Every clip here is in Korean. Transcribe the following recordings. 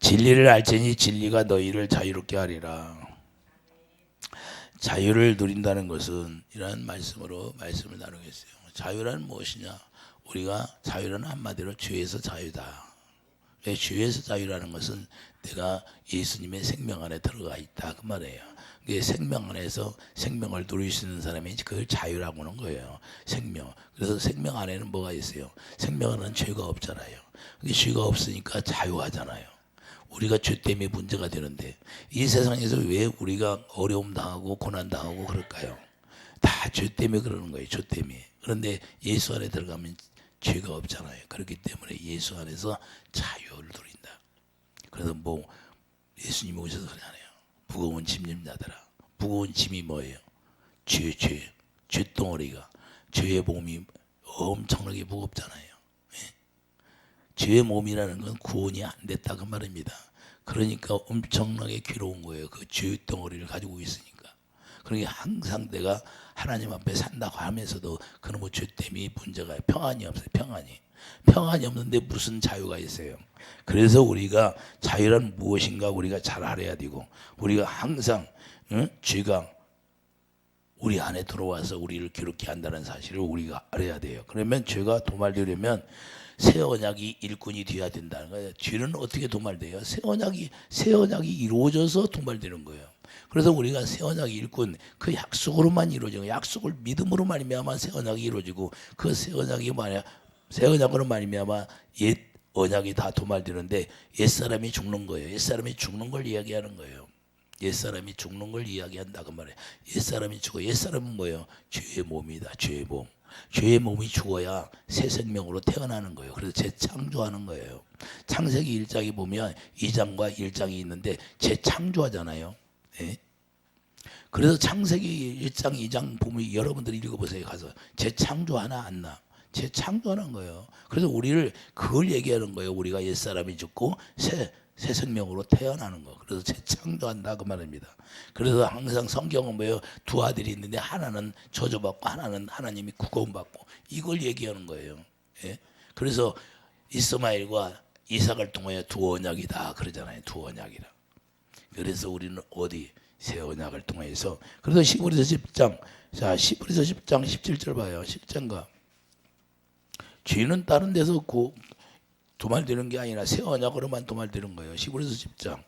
진리를 알지니 진리가 너희를 자유롭게 하리라. 자유를 누린다는 것은 이러한 말씀으로 말씀을 나누겠어요. 자유란 무엇이냐? 우리가 자유는 한마디로 죄에서 자유다. 왜 죄에서 자유라는 것은 내가 예수님의 생명 안에 들어가 있다 그 말이에요. 그 생명 안에서 생명을 누릴 수 있는 사람이 그걸 자유라고 하는 거예요. 생명. 그래서 생명 안에는 뭐가 있어요? 생명 안에는 죄가 없잖아요. 그게 죄가 없으니까 자유하잖아요. 우리가 죄 때문에 문제가 되는데 이 세상에서 왜 우리가 어려움 당하고 고난 당하고 그럴까요? 다 죄 때문에 그러는 거예요. 죄 때문에. 그런데 예수 안에 들어가면 죄가 없잖아요. 그렇기 때문에 예수 안에서 자유를 누린다. 그래서 뭐 예수님이 오셔서 그러잖아요. 무거운 짐님 나더라. 무거운 짐이 뭐예요? 죄, 죄, 죄덩어리가 죄의 몸이 엄청나게 무겁잖아요. 죄의 몸이라는 건 구원이 안 됐다 그 말입니다. 그러니까 엄청나게 괴로운 거예요. 그 죄의 덩어리를 가지고 있으니까. 그러니까 항상 내가 하나님 앞에 산다고 하면서도 그놈의 죄 때문에 문제가 평안이 없어요. 평안이. 평안이 없는데 무슨 자유가 있어요. 그래서 우리가 자유란 무엇인가 우리가 잘 알아야 되고 우리가 항상 응? 죄가 우리 안에 들어와서 우리를 괴롭게 한다는 사실을 우리가 알아야 돼요. 그러면 죄가 도말되려면 새 언약이 일꾼이 되어야 된다는 거예요. 죄는 어떻게 도말돼요? 새 언약이 새 언약이 이루어져서 도말되는 거예요. 그래서 우리가 새 언약 일꾼 그 약속으로만 이루어지고 약속을 믿음으로 말미암아 새 언약이 이루어지고 그 새 언약이 말이야 새 언약으로 말미암아 옛 언약이 다 도말되는데 옛 사람이 죽는 거예요. 옛 사람이 죽는 걸 이야기하는 거예요. 옛 사람이 죽는 걸 이야기한다 그 말이에요. 옛 사람이 죽어. 옛 사람은 뭐예요? 죄의 몸이다. 죄의 몸. 죄의 몸이 죽어야 새 생명으로 태어나는 거예요. 그래서 재창조하는 거예요. 창세기 1장에 보면 2장과 1장이 있는데 재창조하잖아요. 예? 그래서 창세기 1장, 2장 보면 여러분들이 읽어보세요. 가서 재창조하나 안 나. 재창조하는 거예요. 그래서 우리를 그걸 얘기하는 거예요. 우리가 옛사람이 죽고 새, 새 생명으로 태어나는 거. 그래서 재창조한다 그 말입니다. 그래서 항상 성경은 뭐예요? 두 아들이 있는데 하나는 저주받고 하나는 하나님이 구원받고 이걸 얘기하는 거예요. 예? 그래서 이스마엘과 이삭을 통하여 두 언약이다 그러잖아요. 두 언약이라. 그래서 우리는 어디 새 언약을 통해서 그래서 시골에서 10장 자 시골에서 10장 17절 봐요. 10장가 죄는 다른 데서 고, 도말되는 게 아니라 새 언약으로만 도말되는 거예요. 시골에서 10장.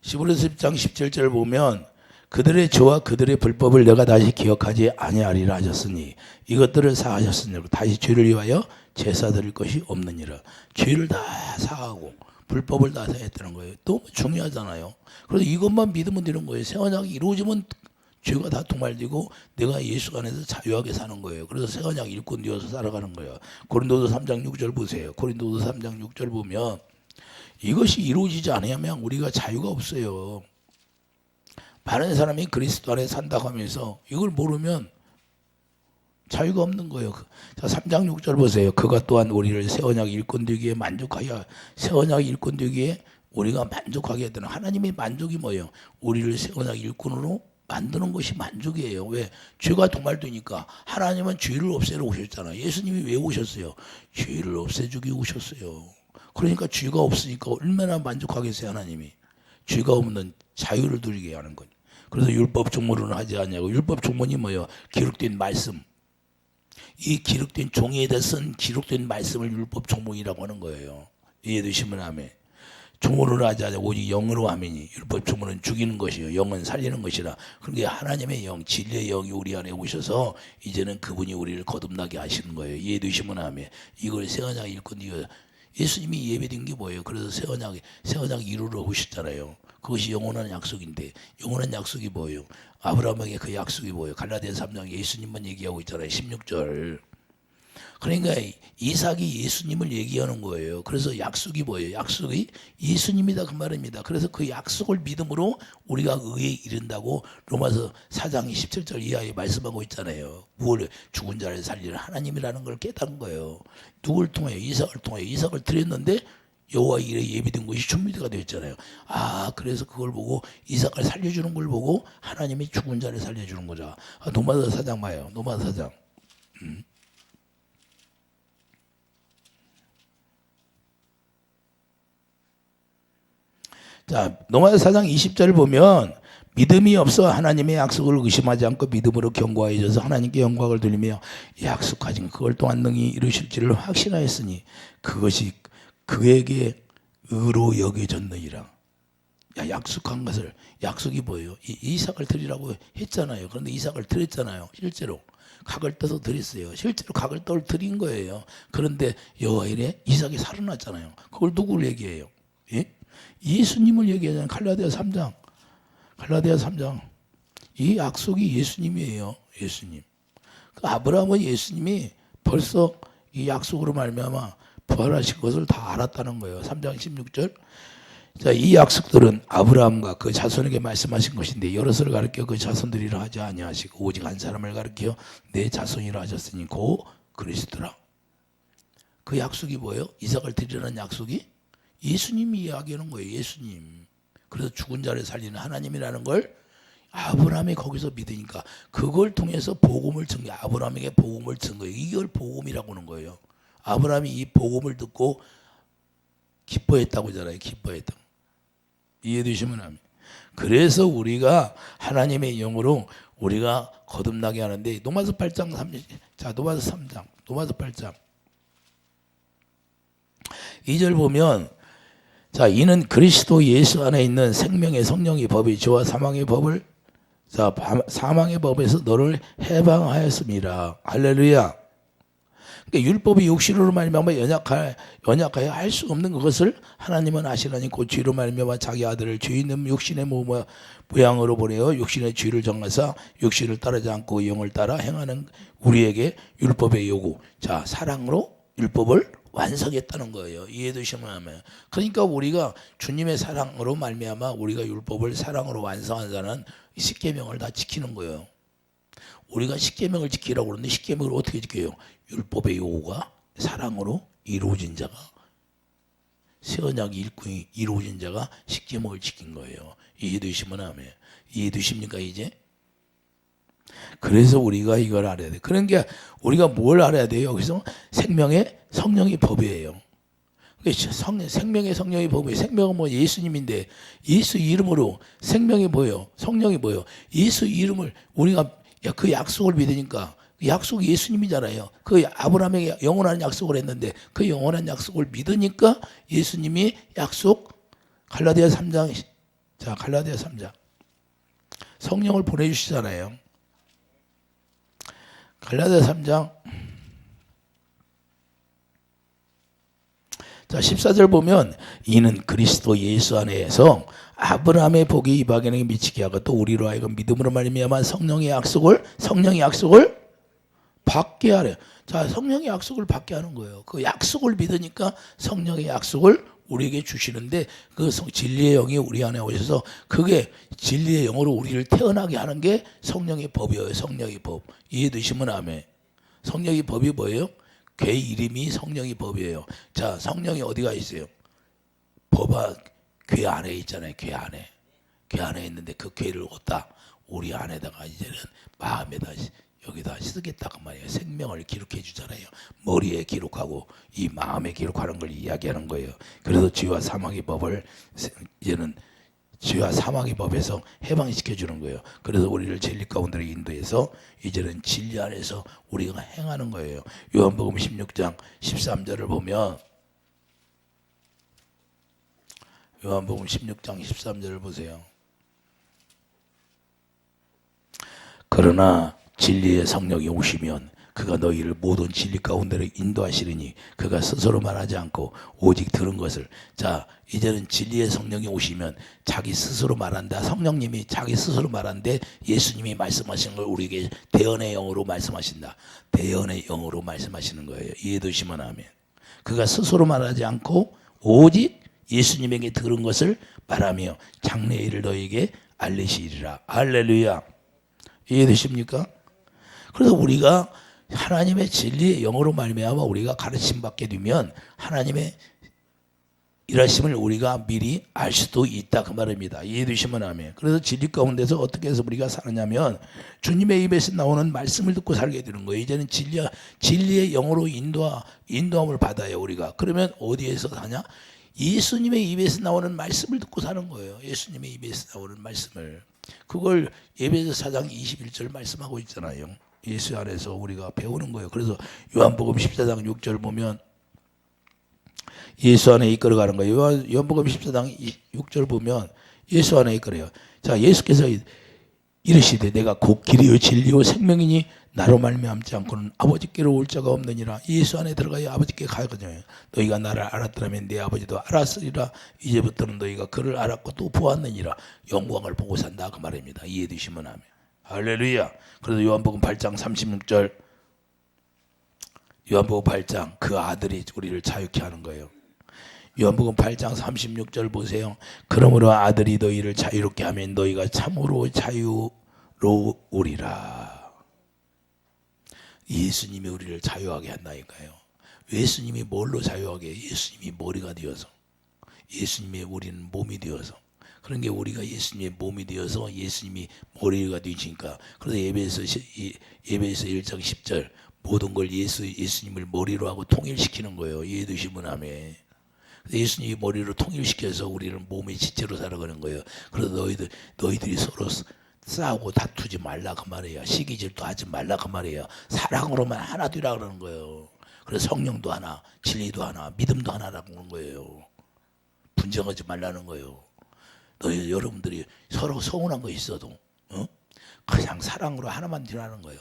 시골에서 10장 17절 보면 그들의 죄와 그들의 불법을 내가 다시 기억하지 아니하리라 하셨으니 이것들을 사하셨으니 다시 죄를 위하여 제사 드릴 것이 없느니라. 죄를 다 사하고 불법을 다 사했다는 거예요. 또 중요하잖아요. 그래서 이것만 믿으면 되는 거예요. 새 언약이 이루어지면 죄가 다 도말되고 내가 예수 안에서 자유하게 사는 거예요 그래서 새 언약 일꾼 되어서 살아가는 거예요 고린도서 3장 6절 보세요 고린도서 3장 6절 보면 이것이 이루어지지 않으면 우리가 자유가 없어요. 많은 사람이 그리스도 안에 산다고 하면서 이걸 모르면 자유가 없는 거예요. 자, 3장 6절 보세요. 그가 또한 우리를 새 언약 일꾼 되기에 만족하여 새 언약 일꾼 되기에 우리가 만족하게 했다는 하나님의 만족이 뭐예요? 우리를 새 언약 일꾼으로 만드는 것이 만족이에요. 왜? 죄가 도말되니까 하나님은 죄를 없애러 오셨잖아요. 예수님이 왜 오셨어요? 죄를 없애주기 오셨어요. 그러니까 죄가 없으니까 얼마나 만족하겠어요 하나님이 죄가 없는 자유를 누리게 하는 거예요. 그래서 율법 종문은 하지 않냐고 율법 종문이 뭐예요? 기록된 말씀. 이 기록된 종이에다 쓴 기록된 말씀을 율법 종문이라고 하는 거예요. 이해되시면 아멘. 하지 않냐 오직 영으로 하면이 율법 종문은 죽이는 것이요 영은 살리는 것이라 그러니까 하나님의 영 진리의 영이 우리 안에 오셔서 이제는 그분이 우리를 거듭나게 하시는 거예요 이해 되시면 아멘 이걸 세언약 일꾼 이거 예수님이 예배된 게 뭐예요? 그래서 새 언약 이루러 오셨잖아요. 그것이 영원한 약속인데 영원한 약속이 뭐예요? 아브라함에게 그 약속이 뭐예요? 갈라디아 3장 예수님만 얘기하고 있잖아요. 16절. 그러니까 이삭이 예수님을 얘기하는 거예요. 그래서 약속이 뭐예요? 약속이 예수님이다 그 말입니다. 그래서 그 약속을 믿음으로 우리가 의에 이른다고 로마서 4장 17절 이하에 말씀하고 있잖아요. 무엇을 죽은 자를 살리는 하나님이라는 걸 깨닫는 거예요. 누굴 통해 이삭을 통해 이삭을 드렸는데 여호와 일에 예비된 것이 준비가 되었잖아요. 아 그래서 그걸 보고 이삭을 살려주는 걸 보고 하나님이 죽은 자를 살려주는 거죠. 아, 노마서 사장 봐요. 노마서 사장. 음. 자, 로마서 4장 20절 보면 믿음이 없어 하나님의 약속을 의심하지 않고 믿음으로 견고하여져서 하나님께 영광을 돌리며 약속하신 그걸 또한 능히 이루실지를 확신하였으니 그것이 그에게 의로 여겨졌느니라. 야, 약속한 것을 약속이 뭐예요? 이, 이삭을 드리라고 했잖아요. 그런데 이삭을 드렸잖아요. 실제로 각을 떠서 드렸어요. 실제로 각을 떠 드린 거예요. 그런데 여호와 이래 이삭이 살아났잖아요. 그걸 누구를 얘기해요? 예? 예수님을 얘기하잖아요. 갈라디아 3장. 갈라디아 3장. 이 약속이 예수님이에요. 예수님. 그 아브라함은 예수님이 벌써 이 약속으로 말미암아 부활하실 것을 다 알았다는 거예요. 3장 16절. 자, 이 약속들은 아브라함과 그 자손에게 말씀하신 것인데 여럿을 가르쳐 그 자손들이라 하지 아니하시고 오직 한 사람을 가르쳐 내 자손이라 하셨으니 고 그리스도라. 그 약속이 뭐예요? 이삭을 드리라는 약속이 예수님이 이야기하는 거예요. 예수님. 그래서 죽은 자를 살리는 하나님이라는 걸 아브라함이 거기서 믿으니까 그걸 통해서 복음을 증거 아브라함에게 복음을 증거해요. 이걸 복음이라고 하는 거예요. 아브라함이 이 복음을 듣고 기뻐했다고 하잖아요. 기뻐했다. 이해되시면 합니다. 그래서 우리가 하나님의 영으로 우리가 거듭나게 하는데 노마서 8장 3, 자 노마서 3장 노마서 8장 2절 보면 자 이는 그리스도 예수 안에 있는 생명의 성령의 법이 죄와 사망의 법을 자 사망의 법에서 너를 해방하였습니다. 할렐루야. 그러니까 율법이 육신으로 말미암아 연약할 연약하여 할 수 없는 그것을 하나님은 아시나니 곧 죄로 말미암아 자기 아들을 죄 있는 육신의 모양으로 보내어 육신의 죄를 정하사 육신을 따르지 않고 영을 따라 행하는 우리에게 율법의 요구 자 사랑으로 율법을 완성했다는 거예요. 이해되시면 하면 그러니까 우리가 주님의 사랑으로 말미암아 우리가 율법을 사랑으로 완성한 자는 이 십계명을 다 지키는 거예요. 우리가 십계명을 지키라고 그러는데 십계명을 어떻게 지켜요? 율법의 요구가 사랑으로 이루어진 자가 새 언약 일꾼이 이루어진 자가 십계명을 지킨 거예요. 이해되시면 하면 이해되십니까 이제? 그래서 우리가 이걸 알아야 돼. 그러니까 우리가 뭘 알아야 돼요? 여기서 생명의 성령의 법이에요. 성, 생명의 성령의 법이 생명은 뭐 예수님인데 예수 이름으로 생명이 뭐예요? 성령이 뭐예요? 예수 이름을 우리가 야, 그 약속을 믿으니까 그 약속이 예수님이잖아요. 그 아브라함에게 영원한 약속을 했는데 그 영원한 약속을 믿으니까 예수님이 약속 갈라디아 3장 자 갈라디아 3장 성령을 보내주시잖아요. 갈라디아 3장 자 14절 보면 이는 그리스도 예수 안에서 아브라함의 복이 이방인에게 미치게 하고 또 우리로 하여금 믿음으로 말미암아 성령의 약속을 성령의 약속을 받게 하래. 자 성령의 약속을 받게 하는 거예요. 그 약속을 믿으니까 성령의 약속을 우리에게 주시는데 그 성- 진리의 영이 우리 안에 오셔서 그게 진리의 영으로 우리를 태어나게 하는 게 성령의 법이에요. 성령의 법 이해되시면 아멘. 성령의 법이 뭐예요? 걔 이름이 성령의 법이에요. 자, 성령이 어디가 있어요? 법아 괴 안에 있잖아요. 괴 안에. 괴 안에 있는데 그 괴를 얻다 우리 안에다가 이제는 마음에다 여기다 쓰겠다 그 말이에요. 생명을 기록해 주잖아요. 머리에 기록하고 이 마음에 기록하는 걸 이야기하는 거예요. 그래서 죄와 사망의 법을 이제는 죄와 사망의 법에서 해방시켜 주는 거예요. 그래서 우리를 진리 가운데로 인도해서 이제는 진리 안에서 우리가 행하는 거예요. 요한복음 16장 13절을 보면 요한복음 16장 13절을 보세요. 그러나 진리의 성령이 오시면 그가 너희를 모든 진리 가운데로 인도하시리니 그가 스스로 말하지 않고 오직 들은 것을. 자 이제는 진리의 성령이 오시면 자기 스스로 말한다. 성령님이 자기 스스로 말한데 예수님이 말씀하신 걸 우리에게 대언의 영으로 말씀하신다. 대언의 영으로 말씀하시는 거예요. 이해되시면 하면 그가 스스로 말하지 않고 오직 예수님에게 들은 것을 말하며 장래의 일을 너에게 알리시리라. 할렐루야. 이해되십니까? 그래서 우리가 하나님의 진리의 영어로 말미암아 우리가 가르침 받게 되면 하나님의 일하심을 우리가 미리 알 수도 있다 그 말입니다. 이해 되시면 하면 그래서 진리 가운데서 어떻게 해서 우리가 사느냐면 주님의 입에서 나오는 말씀을 듣고 살게 되는 거예요. 이제는 진리 진리의 영어로 인도 인도함을 받아요 우리가. 그러면 어디에서 사냐? 예수님의 입에서 나오는 말씀을 듣고 사는 거예요. 예수님의 입에서 나오는 말씀을. 그걸 예배서 4장 21절 말씀하고 있잖아요. 예수 안에서 우리가 배우는 거예요. 그래서 요한복음 14장 6절 보면 예수 안에 이끌어가는 거예요. 요한, 요한복음 14장 6절 보면 예수 안에 이끌어요. 자, 예수께서 이르시되 내가 곧 길이요 진리요 생명이니 나로 말미암지 않고는 아버지께로 올 자가 없느니라. 예수 안에 들어가야 아버지께 가거든요. 너희가 나를 알았더라면 내 아버지도 알았으리라. 이제부터는 너희가 그를 알았고 또 보았느니라. 영광을 보고 산다 그 말입니다. 이해되시면 하면. 할렐루야. 그래서 요한복음 8장 36절 요한복음 8장 그 아들이 우리를 자유케 하는 거예요. 요한복음 8장 36절 보세요. 그러므로 아들이 너희를 자유롭게 하면 너희가 참으로 자유로우리라. 예수님이 우리를 자유하게 한다니까요. 예수님이 뭘로 자유하게? 예수님이 머리가 되어서. 예수님의 우리는 몸이 되어서. 그런 게 우리가 예수님의 몸이 되어서 예수님이 머리가 되시니까. 그래서 예배에서 예배에서 1장 10절 모든 걸 예수 예수님을 머리로 하고 통일시키는 거예요. 이해되시면 아멘. 예수님이 머리로 통일시켜서 우리는 몸의 지체로 살아가는 거예요. 그래서 너희들 너희들이 서로 싸우고 다투지 말라 그 말이에요. 시기질도 하지 말라 그 말이에요. 사랑으로만 하나 되라 그러는 거예요. 그래서 성령도 하나, 진리도 하나, 믿음도 하나라고 그러는 거예요. 분쟁하지 말라는 거예요. 너희 여러분들이 서로 서운한 거 있어도 어? 그냥 사랑으로 하나만 되라는 거예요.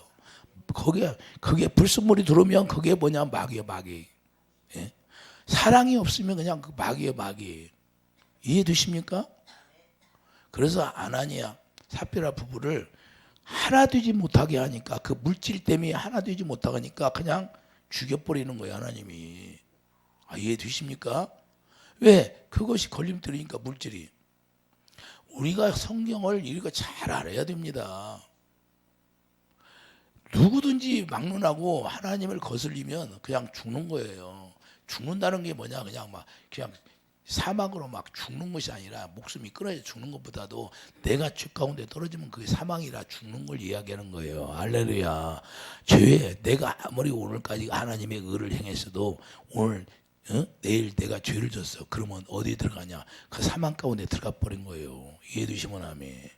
거기에 그게 불순물이 들어오면 그게 뭐냐 마귀야 마귀. 예? 사랑이 없으면 그냥 그 마귀야 마귀. 이해되십니까? 그래서 아나니아 사피라 부부를 하나 되지 못하게 하니까 그 물질 때문에 하나 되지 못하니까 그냥 죽여버리는 거예요 하나님이 아, 이해되십니까? 왜? 그것이 걸림돌이니까 물질이 우리가 성경을 이거 잘 알아야 됩니다 누구든지 막론하고 하나님을 거슬리면 그냥 죽는 거예요 죽는다는 게 뭐냐 그냥 막 그냥 사망으로 막 죽는 것이 아니라 목숨이 끊어져 죽는 것보다도 내가 죄 가운데 떨어지면 그게 사망이라 죽는 걸 이야기하는 거예요. 알레루야. 죄에 내가 아무리 오늘까지 하나님의 의를 행했어도 오늘 어? 내일 내가 죄를 졌어. 그러면 어디 들어가냐? 그 사망 가운데 들어가 버린 거예요. 이해되시면 아멘.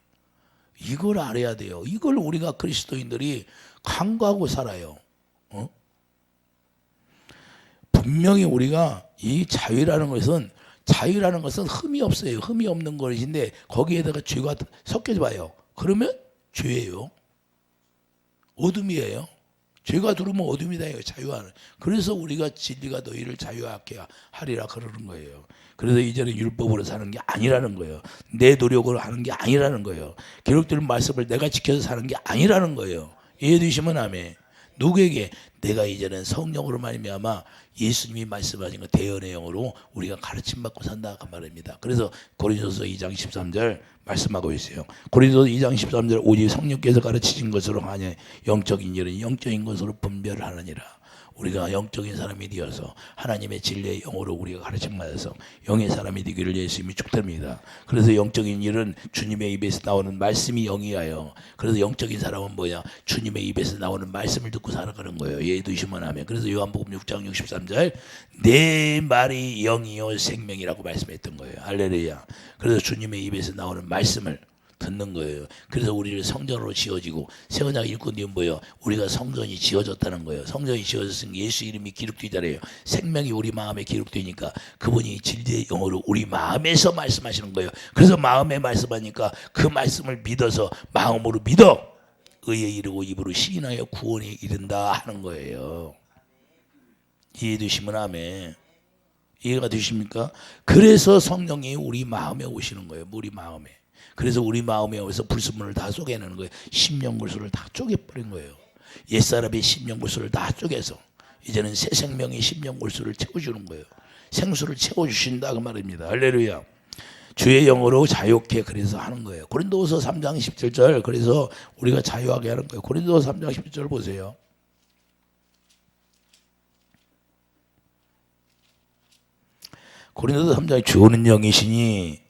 이걸 알아야 돼요. 이걸 우리가 그리스도인들이 간과하고 살아요. 어? 분명히 우리가 이 자유라는 것은 자유라는 것은 흠이 없어요. 흠이 없는 것인데 거기에다가 죄가 섞여져 봐요. 그러면 죄예요. 어둠이에요. 죄가 들어오면 어둠이다. 자유하는. 그래서 우리가 진리가 너희를 자유하게 하리라 그러는 거예요. 그래서 이제는 율법으로 사는 게 아니라는 거예요. 내 노력으로 하는 게 아니라는 거예요. 기록되는 말씀을 내가 지켜서 사는 게 아니라는 거예요. 이해되시면 아멘. 누구에게 내가 이제는 성령으로 말미암아 예수님이 말씀하신 것 대연의 영으로 우리가 가르침 받고 산다 그 말입니다. 그래서 고린도서 2장 13절 말씀하고 있어요. 고린도서 2장 13절 오직 성령께서 가르치신 것으로 하냐 영적인 일은 영적인 것으로 분별을 하느니라. 우리가 영적인 사람이 되어서 하나님의 진리의 영으로 우리가 가르침 받아서 영의 사람이 되기를 예수님이 축복합니다. 그래서 영적인 일은 주님의 입에서 나오는 말씀이 영이하여 그래서 영적인 사람은 뭐야? 주님의 입에서 나오는 말씀을 듣고 살아가는 거예요. 예 두시면 하면 그래서 요한복음 6장 63절 내 말이 영이요 생명이라고 말씀했던 거예요. 할렐루야. 그래서 주님의 입에서 나오는 말씀을 듣는 거예요. 그래서 우리를 성전으로 지어지고 새 언약 일꾼 뒤 뭐예요? 우리가 성전이 지어졌다는 거예요. 성전이 지어졌으니 예수 이름이 기록되잖아요. 생명이 우리 마음에 기록되니까 그분이 진리의 영어로 우리 마음에서 말씀하시는 거예요. 그래서 마음에 말씀하니까 그 말씀을 믿어서 마음으로 믿어 의에 이르고 입으로 시인하여 구원에 이른다 하는 거예요. 이해 되시면 아멘. 이해가 되십니까? 그래서 성령이 우리 마음에 오시는 거예요. 우리 마음에. 그래서 우리 마음에 오서 불순물을 다 쪼개내는 거예요. 심령불수를 다 쪼개버린 거예요. 옛사람의 심령불수를 다 쪼개서 이제는 새 생명의 심령불수를 채워주는 거예요. 생수를 채워주신다 그 말입니다. 할렐루야. 주의 영으로 자유케 그래서 하는 거예요. 고린도서 3장 17절 그래서 우리가 자유하게 하는 거예요. 고린도서 3장 17절 보세요. 고린도서 3장 주는 영이시니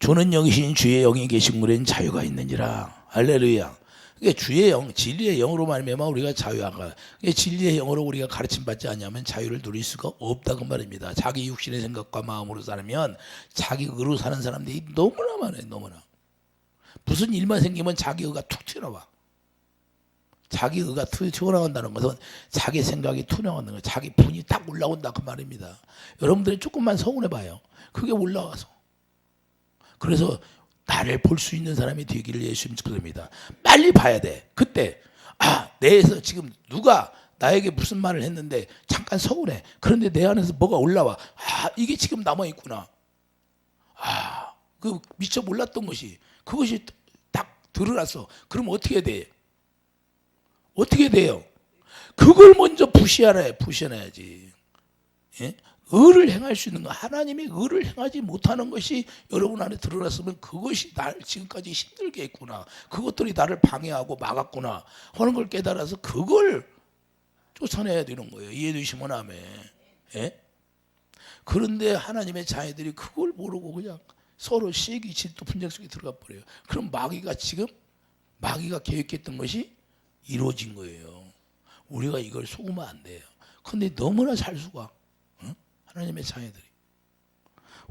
주는 영이신 주의 영이 계신 물엔 자유가 있느니라. 할렐루야. 그게 주의 영, 진리의 영으로 말미암아 우리가 자유한가. 그게 진리의 영으로 우리가 가르침 받지 않냐면 자유를 누릴 수가 없다고 말입니다. 자기 육신의 생각과 마음으로 살면 자기 의로 사는 사람들이 너무나 많아요. 너무나. 무슨 일만 생기면 자기 의가 툭 튀어나와. 자기 의가 툭 튀어나온다는 것은 자기 생각이 투명하는 거, 자기 분이 딱 올라온다 그 말입니다. 여러분들이 조금만 서운해 봐요. 그게 올라와서. 그래서 나를 볼 수 있는 사람이 되기를 예수님 축복합니다. 빨리 봐야 돼. 그때 아 내에서 지금 누가 나에게 무슨 말을 했는데 잠깐 서운해. 그런데 내 안에서 뭐가 올라와. 아 이게 지금 남아 있구나. 아그 미처 몰랐던 것이 그것이 딱 드러났어. 그럼 어떻게 돼? 어떻게 돼요? 그걸 먼저 부시하라 부시해야지. 예? 의를 행할 수 있는 거 하나님이 의를 행하지 못하는 것이 여러분 안에 드러났으면 그것이 날 지금까지 힘들게 했구나. 그것들이 나를 방해하고 막았구나 하는 걸 깨달아서 그걸 쫓아내야 되는 거예요. 이해되시면 아멘. 예? 그런데 하나님의 자녀들이 그걸 모르고 그냥 서로 시기 질투 분쟁 속에 들어가 버려요. 그럼 마귀가 지금 마귀가 계획했던 것이 이루어진 거예요. 우리가 이걸 속으면 안 돼요. 근데 너무나 잘 속아 하나님의 자녀들이.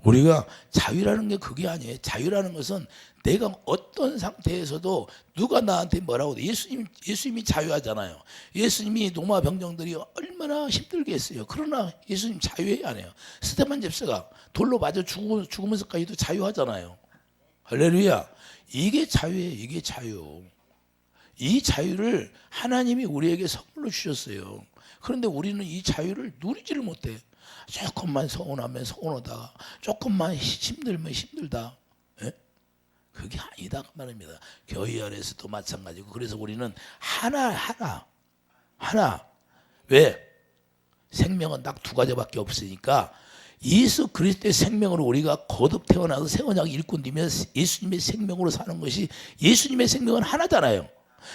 우리가 자유라는 게 그게 아니에요. 자유라는 것은 내가 어떤 상태에서도 누가 나한테 뭐라고 돼. 예수님, 예수님이 자유하잖아요. 예수님이 노마 병정들이 얼마나 힘들게 했어요. 그러나 예수님 자유해야 안 해요. 스테반 잽스가 돌로 맞아 죽으, 죽으면서까지도 자유하잖아요. 할렐루야. 이게 자유예요. 이게 자유. 이 자유를 하나님이 우리에게 선물로 주셨어요. 그런데 우리는 이 자유를 누리지를 못해. 조금만 서운하면 서운하다. 조금만 힘들면 힘들다. 예? 그게 아니다 그 말입니다. 교회 안에서도 마찬가지고 그래서 우리는 하나 하나 하나 왜 생명은 딱 두 가지밖에 없으니까 예수 그리스도의 생명으로 우리가 거듭 태어나서 새 언약 일꾼 되면 예수님의 생명으로 사는 것이 예수님의 생명은 하나잖아요.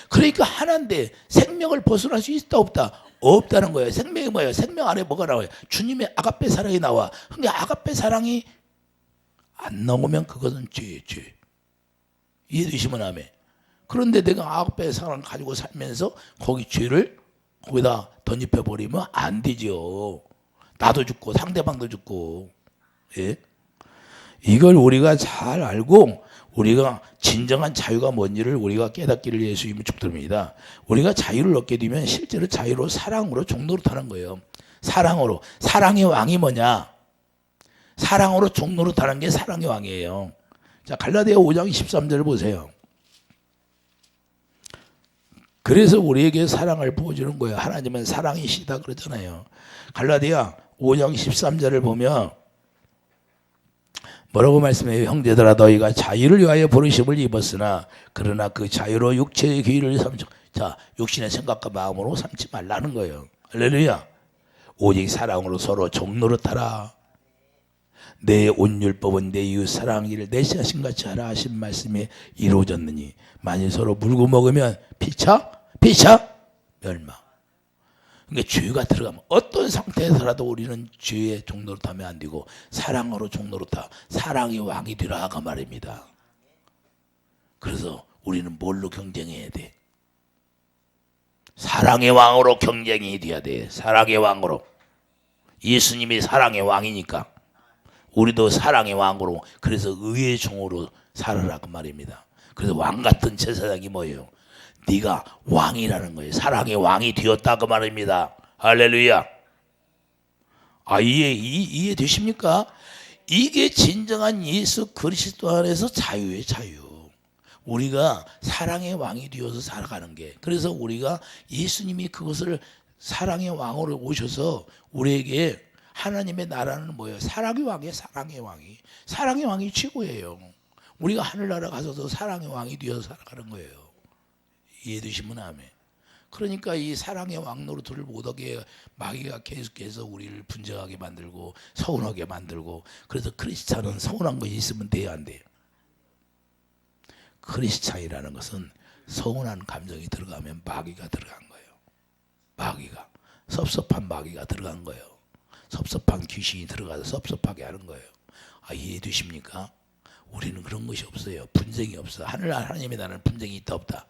그러니까 하나인데 생명을 벗어날 수 있다 없다 없다는 거예요. 생명이 뭐예요? 생명 안에 뭐가 나와요? 주님의 아가페 사랑이 나와. 근데 아가페 사랑이 안 나오면 그것은 죄, 죄. 이해되시면 아멘. 그런데 내가 아가페 사랑 가지고 살면서 거기 죄를 거기다 던집해 버리면 안 되죠. 나도 죽고 상대방도 죽고. 예? 이걸 우리가 잘 알고 우리가 진정한 자유가 뭔지를 우리가 깨닫기를 예수님이 축드립니다. 우리가 자유를 얻게 되면 실제로 자유로 사랑으로 타는 거예요. 사랑으로. 사랑의 왕이 뭐냐? 사랑으로 타는 게 사랑의 왕이에요. 자, 갈라디아 5장 13절을 보세요. 그래서 우리에게 사랑을 보여주는 거예요. 하나님은 사랑이시다 그러잖아요. 갈라디아 5장 13절을 보면 뭐라고 말씀해요? 형제들아 너희가 자유를 위하여 부르심을 입었으나 그러나 그 자유로 육체의 귀를 삼지 자 육신의 생각과 마음으로 삼지 말라는 거예요. 할렐루야. 오직 사랑으로 서로 종노릇하라. 내 온율법은 내 이웃 사랑하기를 내 자신같이 하라 하신 말씀이 이루어졌느니 만일 서로 물고 먹으면 피차 피차 멸망. 그러니까 죄가 들어가면 어떤 상태에서라도 우리는 죄의 종로로 타면 안 되고 사랑으로 타 사랑이 왕이 되라 그 말입니다. 그래서 우리는 뭘로 경쟁해야 돼? 사랑의 왕으로 경쟁이 돼야 돼. 사랑의 왕으로. 예수님이 사랑의 왕이니까 우리도 사랑의 왕으로 그래서 의의 종으로 살아라 그 말입니다. 그래서 왕 같은 제사장이 뭐예요? 네가 왕이라는 거예요. 사랑의 왕이 되었다 그 말입니다. 할렐루야. 아 이해 이, 이해 되십니까? 이게 진정한 예수 그리스도 안에서 자유의 자유. 우리가 사랑의 왕이 되어서 살아가는 게 그래서 우리가 예수님이 그것을 사랑의 왕으로 오셔서 우리에게 하나님의 나라는 뭐예요? 사랑의 왕이에요. 사랑의 왕이. 사랑의 왕이 최고예요. 우리가 하늘나라 가서도 사랑의 왕이 되어서 살아가는 거예요. 이해되시면 아멘. 그러니까 이 사랑의 왕노릇을 못하게 마귀가 계속해서 우리를 분쟁하게 만들고 서운하게 만들고 그래서 크리스찬은 서운한 것이 있으면 돼야 안 돼요. 크리스찬이라는 것은 서운한 감정이 들어가면 마귀가 들어간 거예요. 마귀가 섭섭한 마귀가 들어간 거예요. 섭섭한 귀신이 들어가서 섭섭하게 하는 거예요. 아 이해되십니까? 우리는 그런 것이 없어요. 분쟁이 없어. 하늘 하나님의 나라는 분쟁이 있다 없다.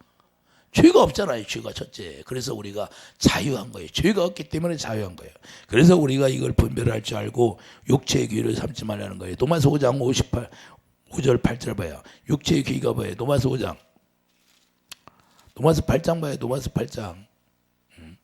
죄가 없잖아요. 죄가 첫째. 그래서 우리가 자유한 거예요. 죄가 없기 때문에 자유한 거예요. 그래서 우리가 이걸 분별할 줄 알고 육체의 귀를 삼지 말라는 거예요. 도마서 5장 58 5절 8절 봐요. 육체의 귀가 뭐예요? 도마서 5장. 도마서 8장 봐요. 도마서 8장. 음.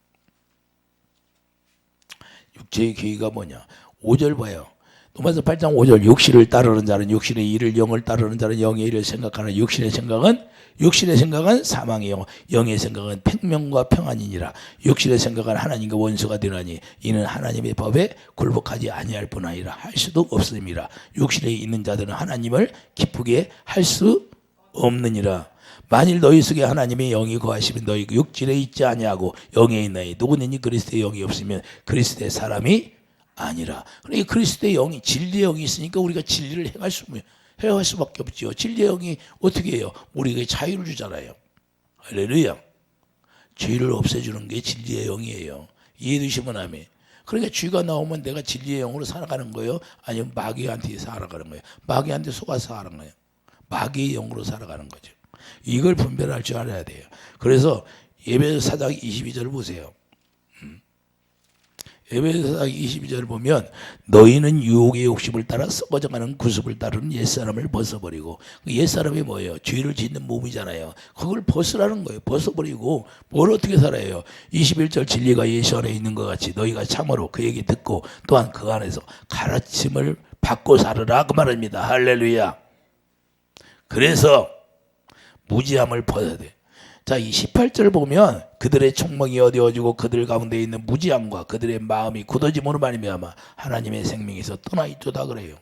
육체의 귀가 뭐냐? 5절 봐요. 도마서 8장 5절 육신을 따르는 자는 육신의 일을 영을 따르는 자는 영의 일을 생각하는 육신의 생각은 육신의 생각은 사망이요 영의 생각은 생명과 평안이니라. 육신의 생각은 하나님과 원수가 되나니 이는 하나님의 법에 굴복하지 아니할 뿐 아니라 할 수도 없음이라. 육신에 있는 자들은 하나님을 기쁘게 할 수 없느니라. 만일 너희 속에 하나님의 영이 거하시면 너희 육신에 있지 아니하고 영에 있나니 누구든지 그리스도의 영이 없으면 그리스도의 사람이 아니라. 그러니까 그리스도의 영이 진리의 영이 있으니까 우리가 진리를 행할 수 행할 수밖에 없지요. 진리의 영이 어떻게 해요? 우리에게 자유를 주잖아요. 할렐루야. 죄를 없애주는 게 진리의 영이에요. 이해되시면 아멘. 그러니까 죄가 나오면 내가 진리의 영으로 살아가는 거예요? 아니면 마귀한테 살아가는 거예요? 마귀한테 속아서 살아가는 거예요? 마귀의 영으로 살아가는 거죠. 이걸 분별할 줄 알아야 돼요. 그래서 예배서 4장 22절 보세요. 에베소서 22절 보면 너희는 유혹의 욕심을 따라 썩어져가는 구습을 따르는 옛사람을 벗어버리고 그 옛사람이 뭐예요? 죄를 짓는 몸이잖아요. 그걸 벗으라는 거예요. 벗어버리고 뭘 어떻게 살아요? 21절 진리가 예수 안에 있는 것 같이 너희가 참으로 그 얘기 듣고 또한 그 안에서 가르침을 받고 살으라 그 말입니다. 할렐루야. 그래서 무지함을 벗어야 돼. 자, 이 18절 보면 그들의 총멍이 어두워지고 그들 가운데 있는 무지함과 그들의 마음이 굳어짐으로 말미암아 하나님의 생명에서 떠나 있도다 그래요.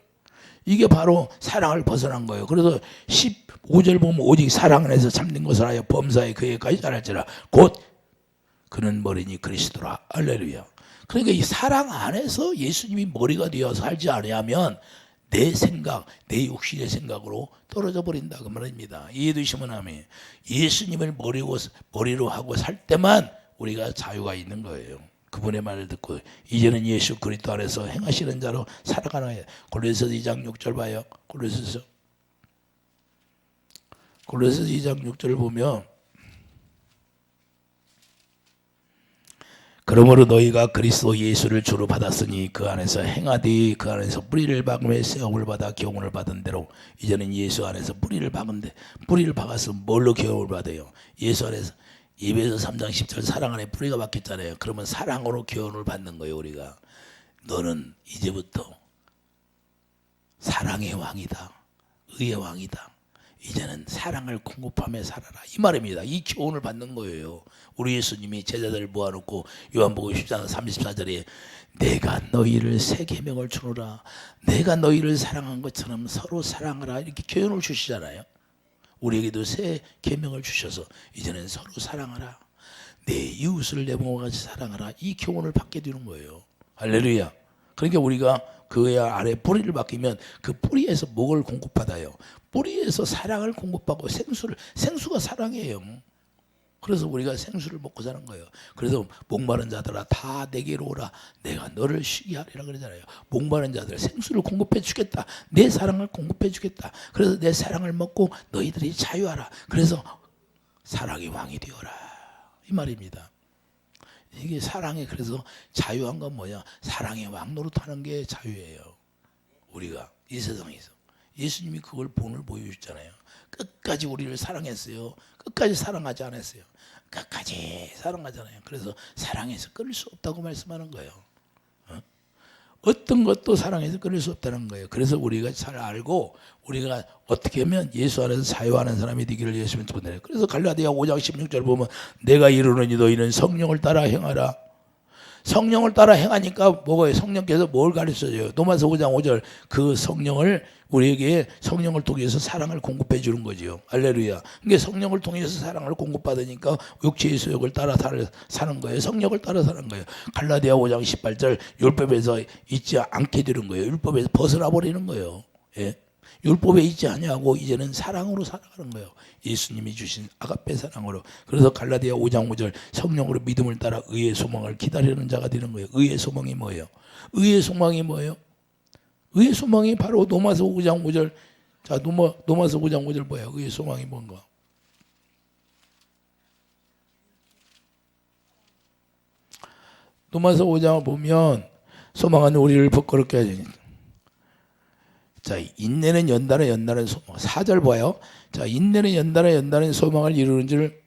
이게 바로 사랑을 벗어난 거예요. 그래서 15절 보면 오직 사랑 안에서 참는 것을 하여 범사에 그에까지 자랄지라 곧 그는 머리니 그리스도라. 할렐루야. 그러니까 이 사랑 안에서 예수님이 머리가 되어서 살지 않으면 내 생각, 내 육신의 생각으로 떨어져 버린다 그 말입니다. 이해되시면 하면 예수님을 머리로, 머리로 하고 살 때만 우리가 자유가 있는 거예요. 그분의 말을 듣고 이제는 예수 그리스도 안에서 행하시는 자로 거예요. 골로새서 2장 6절 봐요. 골로새서 골로새서 2장 6절 보면 그러므로 너희가 그리스도 예수를 주로 받았으니 그 안에서 행하되 그 안에서 뿌리를 박음에 세움을 받아 교훈을 받은 대로 이제는 예수 안에서 뿌리를 박은데 뿌리를 박아서 뭘로 교훈을 받아요? 예수 안에서 예배서 3장 10절 사랑 안에 뿌리가 박혔잖아요. 그러면 사랑으로 교훈을 받는 거예요, 우리가. 너는 이제부터 사랑의 왕이다. 의의 왕이다. 이제는 사랑을 공급하며 살아라. 이 말입니다. 이 교훈을 받는 거예요. 우리 예수님이 제자들을 모아놓고 요한복음 14장 34절에 내가 너희를 새 계명을 주노라. 내가 너희를 사랑한 것처럼 서로 사랑하라. 이렇게 교훈을 주시잖아요. 우리에게도 새 계명을 주셔서 이제는 서로 사랑하라. 내 이웃을 내 몸과 같이 사랑하라. 이 교훈을 받게 되는 거예요. 할렐루야. 그러니까 우리가 그 아래 뿌리를 맡기면 그 뿌리에서 목을 공급받아요. 뿌리에서 사랑을 공급하고 생수를 생수가 사랑이에요. 그래서 우리가 생수를 먹고 사는 거예요. 그래서 목마른 자들아 다 내게로 오라. 내가 너를 쉬게 하리라 그러잖아요. 목마른 자들 생수를 공급해 주겠다. 내 사랑을 공급해 주겠다. 그래서 내 사랑을 먹고 너희들이 자유하라. 그래서 사랑의 왕이 되어라. 이 말입니다. 이게 사랑이 그래서 자유한 건 뭐야? 사랑의 왕 노릇 하는 게 자유예요. 우리가 이 세상에서 예수님이 그걸 본을 보여주잖아요. 끝까지 우리를 사랑했어요. 끝까지 사랑하지 않았어요. 끝까지 사랑하잖아요. 그래서 사랑해서 끊을 수 없다고 말씀하는 거예요. 어떤 것도 사랑해서 끊을 수 없다는 거예요. 그래서 우리가 잘 알고 우리가 어떻게 하면 예수 안에서 사유하는 사람이 되기를 예수님 보내요. 그래서 갈라디아 5장 16절 보면 내가 이르노니 너희는 성령을 따라 행하라. 성령을 따라 행하니까 뭐가요? 성령께서 뭘 가르쳐줘요? 노마서 5장 5절 그 성령을 우리에게 성령을 통해서 사랑을 공급해 주는 거지요. 알레루야. 그게 성령을 통해서 사랑을 공급받으니까 육체의 소욕을 따라 사는 거예요. 성령을 따라 사는 거예요. 갈라디아 5장 18절 율법에서 있지 않게 되는 거예요. 율법에서 벗어나 버리는 거예요. 예. 율법에 있지 아니하고 이제는 사랑으로 살아가는 거예요. 예수님이 주신 아가페 사랑으로. 그래서 갈라디아 5장 5절 성령으로 믿음을 따라 의의 소망을 기다리는 자가 되는 거예요. 의의 소망이 뭐예요? 의의 소망이 뭐예요? 의의 소망이 바로 노마서 5장 5절. 자, 노마, 노마서 5장 5절 뭐예요? 의의 소망이 뭔가? 노마서 5장을 보면 소망하는 우리를 부끄럽게 하지 자, 인내는 연단은 연단은 소망. 4절 봐요. 자, 인내는 연단은 연단은 소망을 이루는 줄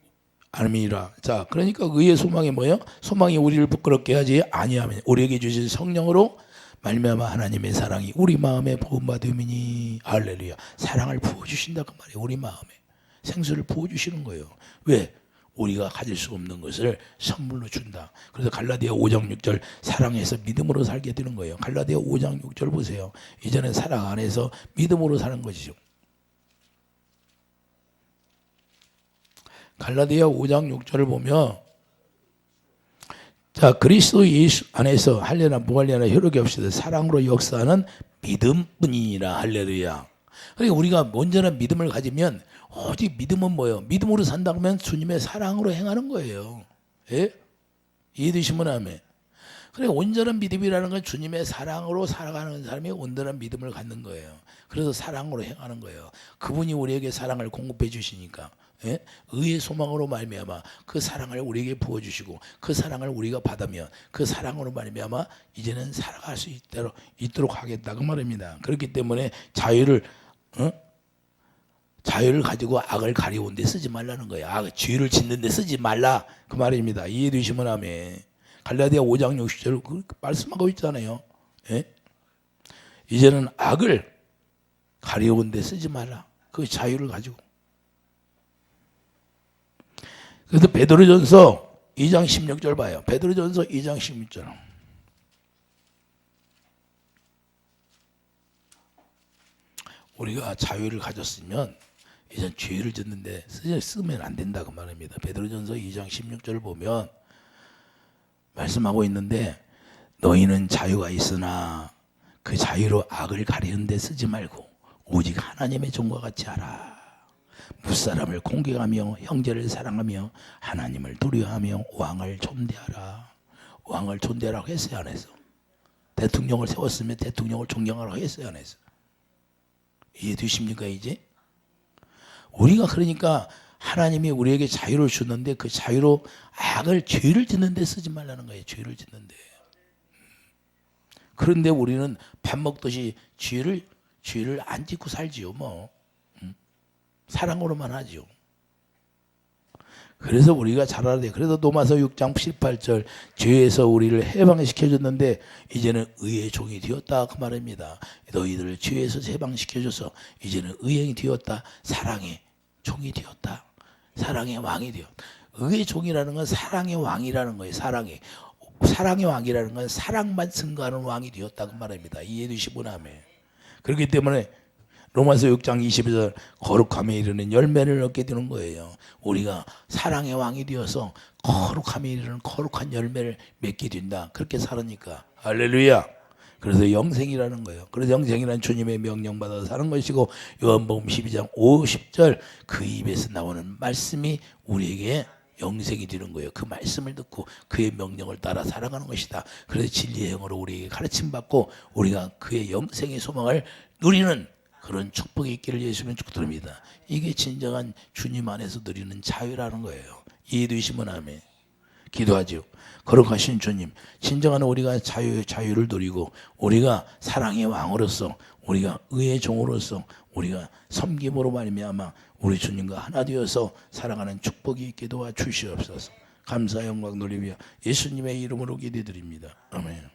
아미라. 자, 그러니까 의의 소망이 뭐예요? 소망이 우리를 부끄럽게 하지 아니하면 우리에게 주신 성령으로 말미암아 하나님의 사랑이 우리 마음에 부음받음이니 할렐루야. 사랑을 부어 주신다 그 말이에요. 우리 마음에 생수를 부어 주시는 거예요. 왜? 우리가 가질 수 없는 것을 선물로 준다. 그래서 갈라디아 5장 6절 사랑해서 믿음으로 살게 되는 거예요. 갈라디아 5장 6절 보세요. 이제는 사랑 안에서 믿음으로 사는 것이죠. 갈라디아 5장 6절을 보면 자 그리스도 예수 안에서 할례나 무할례나 효력이 없이도 사랑으로 역사하는 믿음뿐이니라 할렐루야. 그러니까 우리가 온전한 믿음을 가지면 오직 믿음은 뭐예요? 믿음으로 산다면 주님의 사랑으로 행하는 거예요. 예? 이해되시면 아멘. 그래 온전한 믿음이라는 건 주님의 사랑으로 살아가는 사람이 온전한 믿음을 갖는 거예요. 그래서 사랑으로 행하는 거예요. 그분이 우리에게 사랑을 공급해 주시니까 예? 의의 소망으로 말미암아 그 사랑을 우리에게 부어 주시고 그 사랑을 우리가 받으면 그 사랑으로 말미암아 이제는 살아갈 수 있도록, 있도록 하겠다고 말입니다. 그렇기 때문에 자유를 어? 자유를 가지고 악을 가리운 데 쓰지 말라는 거예요. 악, 죄를 짓는 데 쓰지 말라 그 말입니다. 이해되시면 아멘. 갈라디아 5장 60절 그 말씀하고 있잖아요. 예? 이제는 악을 가려운 데 쓰지 말라. 그 자유를 가지고. 그래서 베드로전서 2장 16절 봐요. 베드로전서 2장 16절. 우리가 자유를 가졌으면 이제 죄를 짓는데 쓰- 쓰면 안 된다고 말합니다. 베드로전서 2장 16절 보면 말씀하고 있는데 너희는 자유가 있으나 그 자유로 악을 가리는 데 쓰지 말고 오직 하나님의 종과 같이 하라. 무사람을 공경하며 형제를 사랑하며 하나님을 두려워하며 왕을 존대하라. 왕을 존대하라고 했어요 안 했어? 대통령을 세웠으면 대통령을 존경하라고 했어요 안 했어? 이해되십니까 이제? 우리가 그러니까 하나님이 우리에게 자유를 주는데 그 자유로 악을 죄를 짓는데 쓰지 말라는 거예요. 죄를 짓는데. 그런데 우리는 밥 먹듯이 죄를 죄를 안 짓고 살지요. 뭐 음. 사랑으로만 하지요. 그래서 우리가 잘 알아야 돼. 그래서 노마서 6장 18절 죄에서 우리를 해방시켜 줬는데 이제는 의의 종이 되었다 그 말입니다. 너희들을 죄에서 해방시켜 줘서 이제는 의행이 되었다. 사랑의 종이 되었다. 사랑의 왕이 되었다. 의의 종이라는 건 사랑의 왕이라는 거예요. 사랑의 사랑의 왕이라는 건 사랑만 증거하는 왕이 되었다 그 말입니다. 이해되시고 나면 그렇기 때문에 로마서 6장 22절 거룩함에 이르는 열매를 얻게 되는 거예요. 우리가 사랑의 왕이 되어서 거룩함에 이르는 거룩한 열매를 맺게 된다. 그렇게 살으니까 할렐루야. 그래서 영생이라는 거예요. 그래서 영생이란 주님의 명령 받아 사는 것이고 요한복음 12장 50절 그 입에서 나오는 말씀이 우리에게 영생이 되는 거예요. 그 말씀을 듣고 그의 명령을 따라 살아가는 것이다. 그래서 진리의 행으로 우리에게 가르침 받고 우리가 그의 영생의 소망을 누리는 그런 축복이 있기를 예수님 축드립니다. 이게 진정한 주님 안에서 누리는 자유라는 거예요. 이해되시면 아멘. 기도하죠. 거룩하신 주님, 진정한 우리가 자유, 자유를 누리고 우리가 사랑의 왕으로서 우리가 의의 종으로서 우리가 섬김으로 말미암아 우리 주님과 하나 되어서 살아가는 축복이 있게 도와 주시옵소서. 감사 영광 돌리며 예수님의 이름으로 기도드립니다. 아멘.